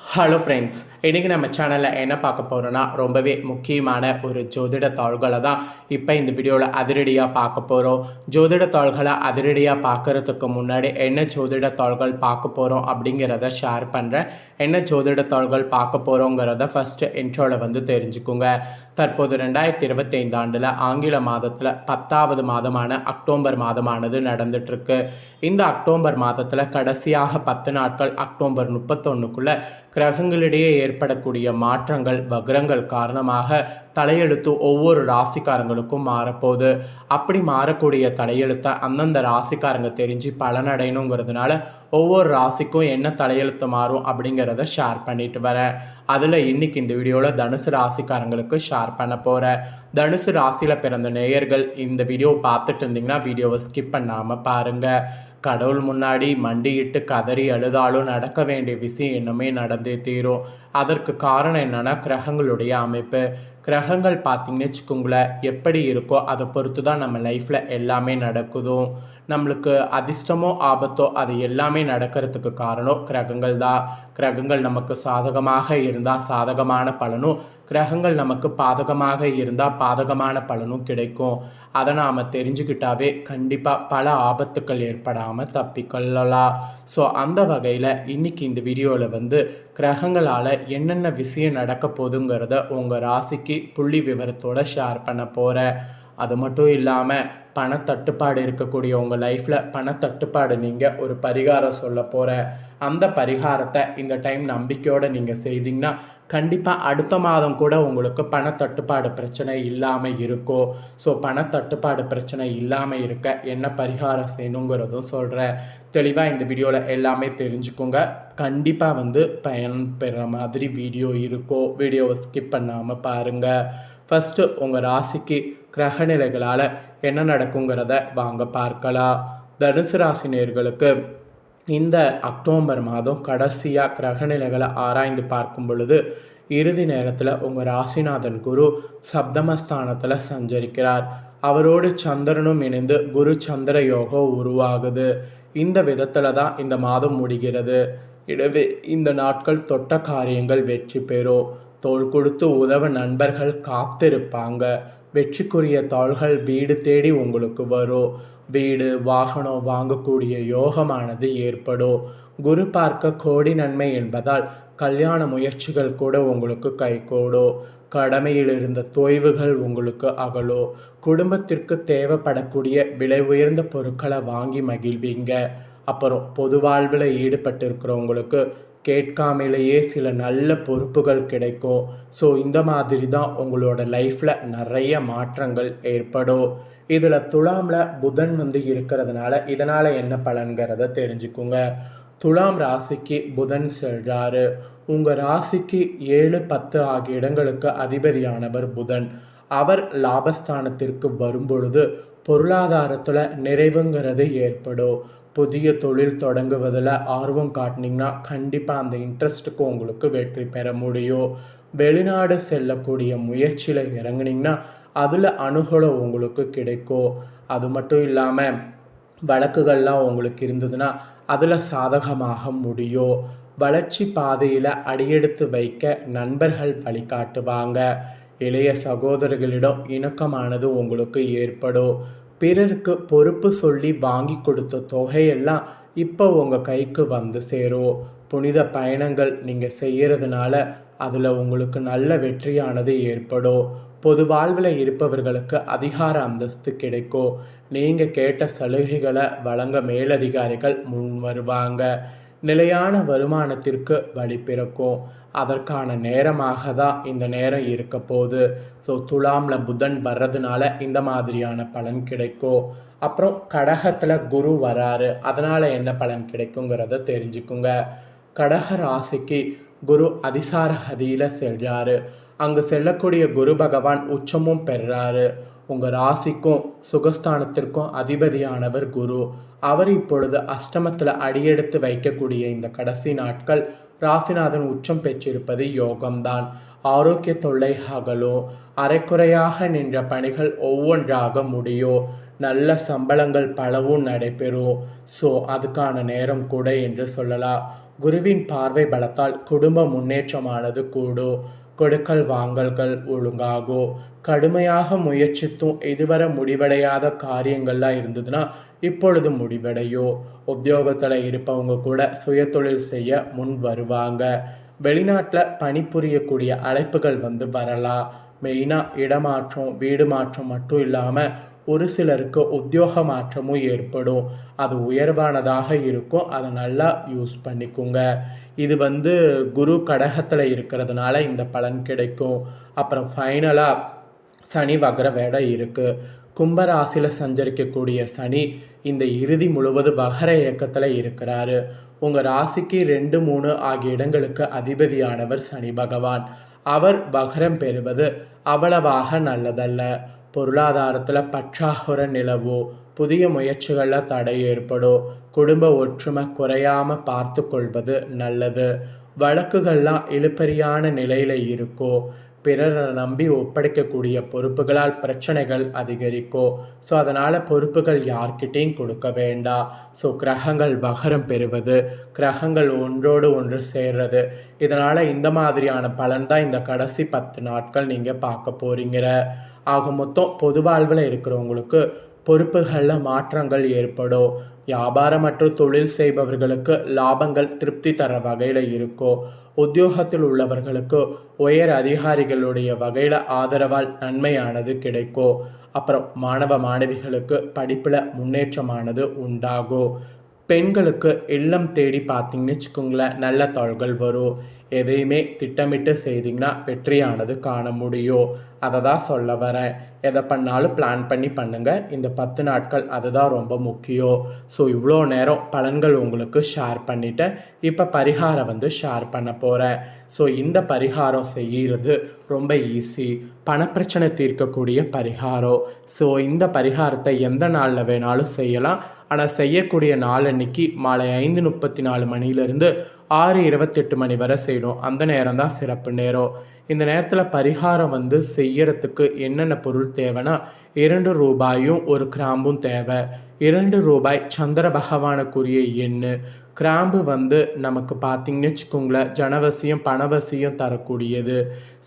Hello friends இன்றைக்கி நம்ம சேனலில் என்ன பார்க்க போகிறோன்னா ரொம்பவே முக்கியமான ஒரு ஜோதிட தாள்களை தான் இப்போ இந்த வீடியோவில் அதிரடியாக பார்க்க போகிறோம் ஜோதிட தாள்களை அதிரடியாக பார்க்குறதுக்கு முன்னாடி என்ன ஜோதிட தாள்கள் பார்க்க போகிறோம் அப்படிங்கிறத ஷேர் பண்ணுறேன் என்ன ஜோதிட தாள்கள் பார்க்க போகிறோங்கிறத ஃபஸ்ட்டு இன்ட்ரோவில் வந்து தெரிஞ்சுக்குங்க. தற்போது ரெண்டாயிரத்தி இருபத்தைந்து ஆண்டில் ஆங்கில மாதத்தில் பத்தாவது மாதமான அக்டோபர் மாதமானது நடந்துட்டுருக்கு. இந்த அக்டோபர் மாதத்தில் கடைசியாக பத்து நாட்கள் அக்டோபர் முப்பத்தொன்னுக்குள்ளே கிரகங்களிடையே ஏற்படக்கூடிய மாற்றங்கள் வக்ரங்கள் காரணமாக தலையெழுத்து ஒவ்வொரு ராசிக்காரங்களுக்கும் மாறப்போகுது. அப்படி மாறக்கூடிய தலையெழுத்தை அந்தந்த ராசிக்காரங்க தெரிஞ்சு பலனடையணுங்கிறதுனால ஒவ்வொரு ராசிக்கும் என்ன தலையெழுத்து மாறும் அப்படிங்கிறத ஷேர் பண்ணிட்டு வரேன் அதில் இன்னைக்கு இந்த வீடியோவில் தனுசு ராசிக்காரங்களுக்கு ஷேர் பண்ண போகிறேன் தனுசு ராசியில் பிறந்த நேயர்கள் இந்த வீடியோ பார்த்துட்டு இருந்தீங்கன்னா வீடியோவை ஸ்கிப் பண்ணாமல் பாருங்கள் கடவுள் முன்னாடி மண்டியிட்டு கதறி அழுதாலும் நடக்க வேண்டிய விஷயம் இன்னுமே நடந்தே தீரும். அதற்கு காரணம் என்னன்னா கிரகங்களுடைய அமைப்பு. கிரகங்கள் பார்த்தீங்கன்னு வச்சுக்கோங்களேன் எப்படி இருக்கோ அதை பொறுத்து தான் நம்ம லைஃப்பில் எல்லாமே நடக்குதும் நம்மளுக்கு அதிர்ஷ்டமோ ஆபத்தோ அது எல்லாமே நடக்கிறதுக்கு காரணம் கிரகங்கள் தான். கிரகங்கள் நமக்கு சாதகமாக இருந்தால் சாதகமான பலனும் கிரகங்கள் நமக்கு பாதகமாக இருந்தால் பாதகமான பலனும் கிடைக்கும். அதை நாம் தெரிஞ்சுக்கிட்டாவே கண்டிப்பாக பல ஆபத்துக்கள் ஏற்படாமல் தப்பிக்கொள்ளலாம். ஸோ அந்த வகையில் இன்றைக்கி இந்த வீடியோவில் வந்து கிரகங்களால் என்னென்ன விஷயம் நடக்க போகுதுங்கிறத உங்கள் ராசிக்கு புள்ளி விவரத்தோடு ஷேர் பண்ண போகிறேன் அது மட்டும் இல்லாமல் பணத்தட்டுப்பாடு இருக்கக்கூடிய உங்கள் லைஃப்பில் பணத்தட்டுப்பாடு நீங்கள் ஒரு பரிகாரம் சொல்ல போகிற அந்த பரிகாரத்தை இந்த டைம் நம்பிக்கையோடு நீங்கள் செய்தீங்கன்னா கண்டிப்பாக அடுத்த மாதம் கூட உங்களுக்கு பணத்தட்டுப்பாடு பிரச்சனை இல்லாமல் இருக்கும் ஸோ பணத்தட்டுப்பாடு பிரச்சனை இல்லாமல் இருக்க என்ன பரிகாரம் செய்யணுங்கிறதும் சொல்கிறேன் தெளிவாக இந்த வீடியோவில் எல்லாமே தெரிஞ்சுக்கோங்க. கண்டிப்பாக வந்து பயன் பெற மாதிரி வீடியோ இருக்கோ. வீடியோவை ஸ்கிப் பண்ணாமல் பாருங்கள் ஃபஸ்ட்டு உங்கள் ராசிக்கு கிரகநிலைகளால் என்ன நடக்குங்கிறத வாங்க பார்க்கலாம். தனுசு ராசி நேர்களுக்கு இந்த அக்டோபர் மாதம் கடைசியாக கிரகநிலைகளை ஆராய்ந்து பார்க்கும் பொழுது இறுதி நேரத்தில் உங்கள் ராசிநாதன் குரு சப்தமஸ்தானத்தில் சஞ்சரிக்கிறார். அவரோடு சந்திரனும் இணைந்து குரு சந்திர யோகம் உருவாகுது. இந்த விதத்தில் தான் இந்த மாதம் முடிகிறது. எனவே இந்த நாட்கள் தொட்ட காரியங்கள் வெற்றி பெறும். தோல் கொடுத்து உதவ நண்பர்கள் காத்திருப்பாங்க. வெற்றிக்குரிய தாள்கள் வீடு தேடி உங்களுக்கு வரும் வீடு வாகனம் வாங்கக்கூடிய யோகமானது ஏற்படும் குரு பார்க்க கோடி நன்மை என்பதால் கல்யாண முயற்சிகள் கூட உங்களுக்கு கைகூடும் கடமையில் இருந்த தொய்வுகள் உங்களுக்கு அகலும் குடும்பத்திற்கு தேவைப்படக்கூடிய விலை உயர்ந்த பொருட்களை வாங்கி மகிழ்வீங்க. அப்புறம் பொது வாழ்வில் ஈடுபட்டிருக்கிறவங்களுக்கு கேட்காமலேயே சில நல்ல பொறுப்புகள் கிடைக்கும். ஸோ இந்த மாதிரி தான் உங்களோட லைஃப்பில் நிறைய மாற்றங்கள் ஏற்படும். இதில் துலாமில் புதன் வந்து இருக்கிறதுனால இதனால் என்ன பலன்கிறத தெரிஞ்சுக்குங்க. துலாம் ராசிக்கு புதன் செல்றாரு. உங்கள் ராசிக்கு ஏழு பத்து ஆகிய இடங்களுக்கு அதிபதியானவர் புதன். அவர் லாபஸ்தானத்திற்கு வரும்பொழுது பொருளாதாரத்தில் நிறைவுங்கிறது ஏற்படும். புதிய தொழில் தொடங்குவதில் ஆர்வம் காட்டினீங்கன்னா கண்டிப்பாக அந்த இன்ட்ரெஸ்ட்டுக்கு உங்களுக்கு வெற்றி பெற முடியும். வெளிநாடு செல்லக்கூடிய முயற்சியில் இறங்குனீங்கன்னா அதில் அணுகலம் உங்களுக்கு கிடைக்கும். அது மட்டும் இல்லாமல் வழக்குகள்லாம் உங்களுக்கு இருந்ததுன்னா அதில் சாதகமாக முடியும். வளர்ச்சி பாதையில் அடியெடுத்து வைக்க நண்பர்கள் வழிகாட்டுவாங்க. இளைய சகோதரர்களிடம் இணக்கமானது உங்களுக்கு ஏற்படும். பிறருக்கு பொறுப்பு சொல்லி வாங்கி கொடுத்த தொகையெல்லாம் இப்போ உங்கள் கைக்கு வந்து சேரும் புனித பயணங்கள் நீங்கள் செய்கிறதுனால அதில் உங்களுக்கு நல்ல வெற்றியானது ஏற்படும் பொது வாழ்வில் இருப்பவர்களுக்கு அதிகார அந்தஸ்து கிடைக்கும் நீங்கள் கேட்ட சலுகைகளை வழங்க மேலதிகாரிகள் முன் வருவாங்க. நிலையான வருமானத்திற்கு வழி பிறக்கும். அதற்கான நேரமாக தான் இந்த நேரம் இருக்க போகுது. ஸோ துலாமில் புதன் வர்றதுனால இந்த மாதிரியான பலன் கிடைக்கும். அப்புறம் கடகத்தில் குரு வராரு. அதனால் என்ன பலன் கிடைக்குங்கிறத தெரிஞ்சுக்குங்க. கடக ராசிக்கு குரு அதிசார ஹதியில் செல்கிறாரு அங்கு செல்லக்கூடிய குரு பகவான் உச்சமும் பெறுறாரு உங்கள் ராசிக்கும் சுகஸ்தானத்திற்கும் அதிபதியானவர் குரு. அவர் இப்பொழுது அஷ்டமத்தில் அடியெடுத்து வைக்கக்கூடிய இந்த கடைசி நாட்கள் ராசிநாதன் உச்சம் பெற்றிருப்பது யோகம்தான். ஆரோக்கிய தொல்லை அரைக்குறையாக நின்ற பணிகள் ஒவ்வொன்றாக முடியும் நல்ல சம்பளங்கள் பலவும் நடைபெறும் ஸோ அதுக்கான நேரம் கூட என்று சொல்லலாம். குருவின் பார்வை பலத்தால் குடும்ப முன்னேற்றமானது கூடும் கொடுக்கல் வாங்கல்கள் ஒழுங்காகும் கடுமையாக முயற்சித்தும் இதுவரை முடிவடையாத காரியங்கள்லாம் இருந்ததுன்னா இப்பொழுது முடிவடையும் உத்தியோகத்தில் இருப்பவங்க கூட சுயதொழில் செய்ய முன் வருவாங்க. வெளிநாட்டில் பணிபுரியக்கூடிய அழைப்புகள் வந்து வரலாம். மெயினாக இடமாற்றம் வீடு மாற்றம் மட்டும் இல்லாமல் ஒரு சிலருக்கு உத்தியோக மாற்றமும் ஏற்படும். அது உயர்வானதாக இருக்கும். அதை நல்லா யூஸ் பண்ணிக்கோங்க. இது வந்து குரு கடகத்தில் இருக்கிறதுனால இந்த பலன் கிடைக்கும். அப்புறம் ஃபைனலாக சனி வகர வேடை இருக்குது கும்பராசியில் சஞ்சரிக்கக்கூடிய சனி இந்த இறுதி முழுவதும் வகர இயக்கத்தில் இருக்கிறாரு. உங்கள் ராசிக்கு ரெண்டு மூணு ஆகிய இடங்களுக்கு அதிபதியானவர் சனி பகவான். அவர் பகரம் பெறுவது அவ்வளவாக நல்லதல்ல. பொருளாதாரத்தில் பற்றாக்குறை நிலவோ புதிய முயற்சிகளில் தடை ஏற்படும் குடும்ப ஒற்றுமை குறையாமல் பார்த்து கொள்வது நல்லது. வழக்குகள்லாம் இழுப்பறியான நிலையில் இருக்கோ பிறரை நம்பி ஒப்படைக்கக்கூடிய பொறுப்புகளால் பிரச்சனைகள் அதிகரிக்கும் ஸோ அதனால் பொறுப்புகள் யார்கிட்டையும் கொடுக்க வேண்டாம் ஸோ கிரகங்கள் வகரம் பெறுவது கிரகங்கள் ஒன்றோடு ஒன்று சேர்றது இதனால் இந்த மாதிரியான பலன் தான் இந்த கடைசி பத்து நாட்கள் நீங்கள் பார்க்க போகிறீங்கிற ஆக மொத்தம் பொது வாழ்வில் இருக்கிறவங்களுக்கு பொறுப்புகளில் மாற்றங்கள் ஏற்படும். வியாபாரம் மற்றும் தொழில் செய்பவர்களுக்கு லாபங்கள் திருப்தி தர வகையில் இருக்கும். உத்தியோகத்தில் உள்ளவர்களுக்கு உயர் அதிகாரிகளுடைய வகையில் ஆதரவால் நன்மையானது கிடைக்கும். அப்புறம் மாணவ மாணவிகளுக்கு படிப்பில் முன்னேற்றமானது உண்டாகும். பெண்களுக்கு இல்லம் தேடி பார்த்தீங்கன்னு வச்சுக்கோங்களேன் நல்ல தாள்கள் வரும். எதையுமே திட்டமிட்டு செய்திங்கன்னா வெற்றியானது காண முடியும் அதை தான் சொல்ல வரேன். எதை பண்ணாலும் பிளான் பண்ணி பண்ணுங்கள் இந்த பத்து நாட்கள் அதுதான் ரொம்ப முக்கியம் ஸோ இவ்வளோ நேரம் பலன்கள் உங்களுக்கு ஷேர் பண்ணிவிட்டேன் இப்போ பரிகாரம் வந்து ஷேர் பண்ண போகிறேன் ஸோ இந்த பரிகாரம் செய்கிறது ரொம்ப ஈஸி பணப்பிரச்சனை தீர்க்கக்கூடிய பரிகாரம். ஸோ இந்த பரிகாரத்தை எந்த நாளில் வேணாலும் செய்யலாம். ஆனால் செய்யக்கூடிய நாள் அன்னைக்கு மாலை ஐந்து முப்பத்தி நாலு மணிலேருந்து ஆறு இருபத்தெட்டு மணி வரை செய்யணும். அந்த நேரம் தான் சிறப்பு நேரம். இந்த நேரத்தில் பரிகாரம் வந்து செய்யறதுக்கு என்னென்ன பொருள் தேவைன்னா இரண்டு ரூபாயும் ஒரு கிராம்பும் தேவை. இரண்டு ரூபாய் சந்திர பகவானுக்குரிய எண்ணு கிராம்பு வந்து நமக்கு பார்த்திங்கன்னு வச்சுக்கோங்களேன் ஜனவசியம் பணவசியம் தரக்கூடியது.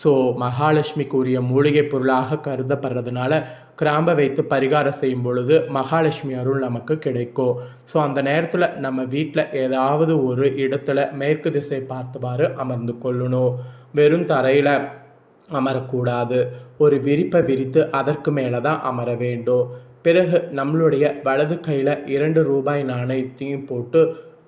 ஸோ மகாலட்சுமிக்குரிய மூலிகை பொருளாக கருதப்படுறதுனால கிராம்பை வைத்து பரிகாரம் செய்யும் பொழுது மகாலட்சுமி அருள் நமக்கு கிடைக்கும். ஸோ அந்த நேரத்தில் நம்ம வீட்டில் ஏதாவது ஒரு இடத்துல மேற்கு திசை பார்த்தவாறு அமர்ந்து கொள்ளணும். வெறும் தரையில் அமரக்கூடாது. ஒரு விரிப்பை விரித்து அதற்கு மேலே தான் அமர வேண்டும். பிறகு நம்மளுடைய வலது கையில் இரண்டு ரூபாய் நாணயத்தையும் போட்டு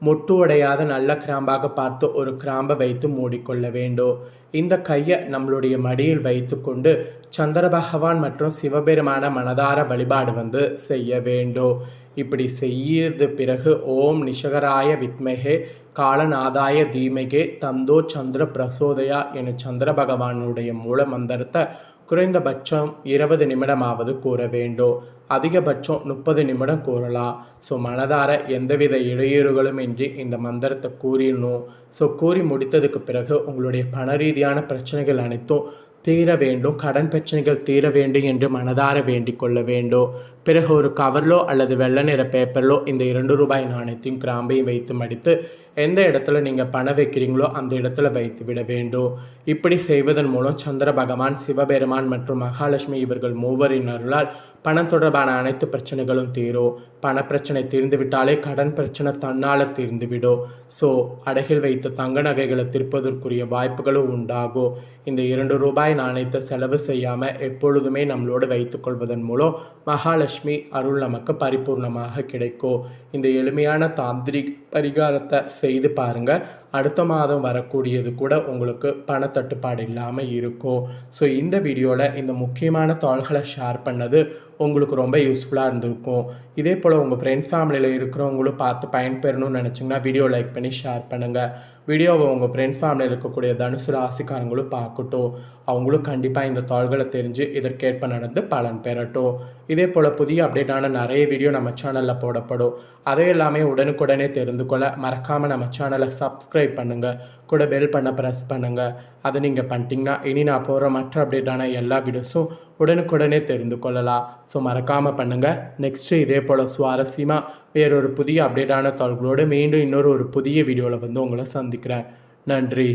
மொட்டு உடையாத நல்ல கிராம்பாக பார்த்து ஒரு கிராம்பை வைத்து மூடிக்கொள்ள வேண்டும். இந்த கையை நம்மளுடைய மடியில் வைத்துக்கொண்டு சந்திர பகவான் மற்றும் சிவபெருமான மனதார வழிபாடு வந்து செய்ய வேண்டும். இப்படி செய்யறது பிறகு ஓம் நிஷகராய வித்மகே காலநாதாய தீமகே தந்தோ சந்திர பிரசோதயா என சந்திர பகவானுடைய மூல மந்திரத்தை குறைந்தபட்சம் இருபது நிமிடமாவது கூற வேண்டும். அதிகபட்சம் முப்பது நிமிடம் கூறலாம் ஸோ மனதார எந்தவித இடையூறுகளும் இன்றி இந்த மந்திரத்தை கூறிடணும் ஸோ கூறி முடித்ததுக்கு பிறகு உங்களுடைய பண ரீதியான பிரச்சனைகள் அனைத்தும் தீர வேண்டும் கடன் பிரச்சனைகள் தீர வேண்டும் என்று மனதார வேண்டிக் கொள்ள வேண்டும். பிறகு ஒரு கவர்லோ அல்லது வெள்ளை நிற பேப்பரிலோ இந்த இரண்டு ரூபாய் நாணயத்தையும் கிராம்பையும் வைத்து மடித்து எந்த இடத்துல நீங்கள் பணம் வைக்கிறீங்களோ அந்த இடத்துல வைத்து விட வேண்டும். இப்படி செய்வதன் மூலம் சந்திர பகவான் சிவபெருமான் மற்றும் மகாலட்சுமி இவர்கள் மூவரின் அருளால் பணம் தொடர்பான அனைத்து பிரச்சனைகளும் தீரும் பண பிரச்சனை தீர்ந்துவிட்டாலே கடன் பிரச்சனை தன்னால் தீர்ந்துவிடும் ஸோ அடகில் வைத்த தங்க நகைகளை திருப்பதற்குரிய வாய்ப்புகளும் உண்டாகும் இந்த இரண்டு ரூபாய் நாணயத்தை செலவு செய்யாமல் எப்பொழுதுமே நம்மளோடு வைத்துக்கொள்வதன் மூலம் மகாலட்சுமி அருள் நமக்கு பரிபூர்ணமாக கிடைக்கும் இந்த எளிமையான தாந்திரிக் பரிகாரத்தை செய்து பாருங்கள் அடுத்த மாதம் வரக்கூடியது கூட உங்களுக்கு பணத்தட்டுப்பாடு இல்லாமல் இருக்கும். ஸோ இந்த வீடியோவில் இந்த முக்கியமான தாள்களை ஷேர் பண்ணது உங்களுக்கு ரொம்ப யூஸ்ஃபுல்லாக இருந்திருக்கும். இதே போல் உங்கள் ஃப்ரெண்ட்ஸ் ஃபேமிலியில் இருக்கிறவங்களும் பார்த்து பயன்பெறணும்னு நினச்சிங்கன்னா வீடியோ லைக் பண்ணி ஷேர் பண்ணுங்கள் வீடியோவை உங்கள் ஃப்ரெண்ட்ஸ் ஃபேமிலியில் இருக்கக்கூடிய தனுசு ராசிக்காரங்களும் பார்க்கட்டும். அவங்களும் கண்டிப்பாக இந்த தாள்களை தெரிஞ்சு இதற்கேற்ப நடந்து பலன் பெறட்டும். இதே போல் புதிய அப்டேட்டான நிறைய வீடியோ நம்ம சேனலில் போடப்படும். அதை எல்லாமே உடனுக்குடனே தெரிந்து கொள்ள மறக்காமல் நம்ம சேனலை சப்ஸ்கிரைப் பண்ணுங்கள் கூட பெல் பண்ண ப்ரெஸ் பண்ணுங்கள் அதை நீங்கள் பண்ணிட்டீங்கன்னா இனி நான் போகிற மற்ற அப்டேட்டான எல்லா வீடியோஸும் உடனுக்குடனே தெரிந்து கொள்ளலாம். ஸோ மறக்காமல் பண்ணுங்கள் நெக்ஸ்ட்டு இதே போல் சுவாரஸ்யமாக வேறொரு புதிய அப்டேட்டான தாள்களோடு மீண்டும் இன்னொரு ஒரு புதிய வீடியோவில் வந்து உங்களை சந்திக்கிறேன். நன்றி.